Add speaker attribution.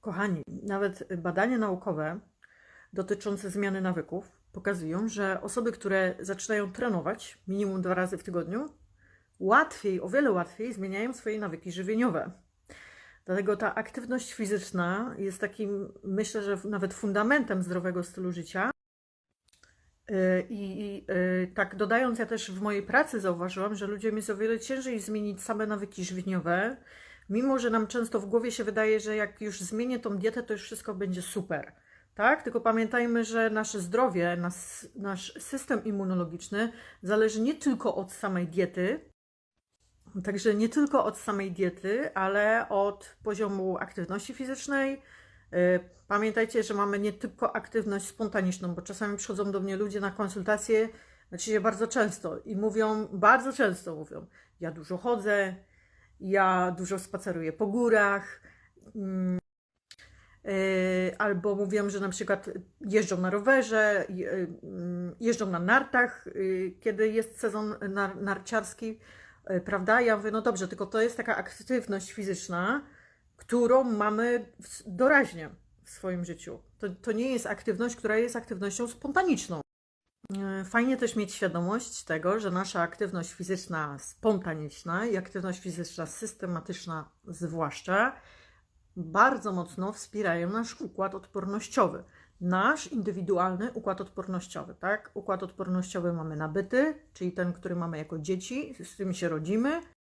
Speaker 1: Kochani, nawet badania naukowe dotyczące zmiany nawyków pokazują, że osoby, które zaczynają trenować minimum dwa razy w tygodniu, łatwiej, o wiele łatwiej zmieniają swoje nawyki żywieniowe. Dlatego ta aktywność fizyczna jest takim, myślę, że nawet fundamentem zdrowego stylu życia. Yy, I, i yy, tak dodając, ja też w mojej pracy zauważyłam, że ludziom jest o wiele ciężej zmienić same nawyki żywieniowe, mimo że nam często w głowie się wydaje, że jak już zmienię tą dietę, to już wszystko będzie super. Tak? Tylko pamiętajmy, że nasze zdrowie, nas, nasz system immunologiczny zależy nie tylko od samej diety, także nie tylko od samej diety, ale od poziomu aktywności fizycznej. Yy, Pamiętajcie, że mamy nie tylko aktywność spontaniczną, bo czasami przychodzą do mnie ludzie na konsultacje, znaczy się bardzo często i mówią, bardzo często mówią, ja dużo chodzę, ja dużo spaceruję po górach, mm, yy, albo mówią, że na przykład jeżdżą na rowerze, yy, mm, jeżdżą na nartach, yy, kiedy jest sezon nar narciarski, prawda? Ja mówię, no dobrze, tylko to jest taka aktywność fizyczna, którą mamy doraźnie w swoim życiu. To, to nie jest aktywność, która jest aktywnością spontaniczną. E, Fajnie też mieć świadomość tego, że nasza aktywność fizyczna spontaniczna i aktywność fizyczna systematyczna zwłaszcza bardzo mocno wspierają nasz układ odpornościowy. Nasz indywidualny układ odpornościowy, tak? Układ odpornościowy mamy nabyty, czyli ten, który mamy jako dzieci, z którym się rodzimy,